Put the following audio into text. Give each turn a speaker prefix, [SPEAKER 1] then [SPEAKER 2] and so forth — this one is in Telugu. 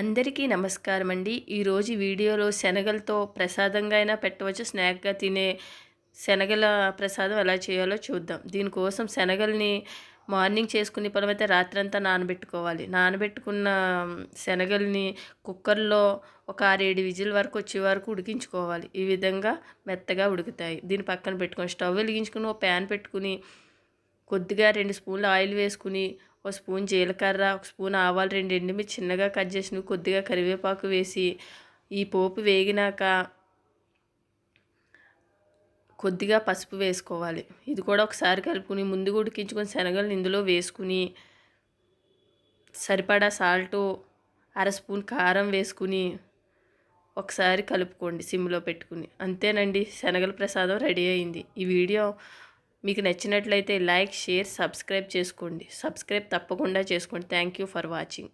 [SPEAKER 1] అందరికీ నమస్కారం అండి ఈరోజు వీడియోలో శనగలతో ప్రసాదంగా అయినా పెట్టవచ్చు. స్నాక్గా తినే శనగల ప్రసాదం ఎలా చేయాలో చూద్దాం. దీనికోసం శనగల్ని మార్నింగ్ చేసుకునే పనమైతే రాత్రంతా నానబెట్టుకోవాలి. నానబెట్టుకున్న శనగల్ని కుక్కర్లో ఒక ఆరేడు విజిల్ వరకు వచ్చే వరకు ఉడికించుకోవాలి. ఈ విధంగా మెత్తగా ఉడుకుతాయి. దీని పక్కన పెట్టుకొని స్టవ్ వెలిగించుకుని ఒక ప్యాన్ పెట్టుకుని కొద్దిగా రెండు స్పూన్లు ఆయిల్ వేసుకుని ఒక స్పూన్ జీలకర్ర ఒక స్పూన్ ఆవాలు రెండు ఎండుమిర్చి చిన్నగా కట్ చేసిన కొద్దిగా కరివేపాకు వేసి ఈ పోపు వేగినాక కొద్దిగా పసుపు వేసుకోవాలి. ఇది కూడా ఒకసారి కలుపుకుని ముందు ఉడికించుకొని శనగలను ఇందులో వేసుకుని సరిపడా సాల్టు అర స్పూన్ కారం వేసుకుని ఒకసారి కలుపుకోండి సిమ్లో పెట్టుకుని. అంతేనండి శనగల ప్రసాదం రెడీ అయింది. ఈ వీడియో మీకు నచ్చినట్లయితే లైక్ షేర్ సబ్స్క్రైబ్ చేసుకోండి. సబ్స్క్రైబ్ తప్పకుండా చేసుకోండి. Thank you for watching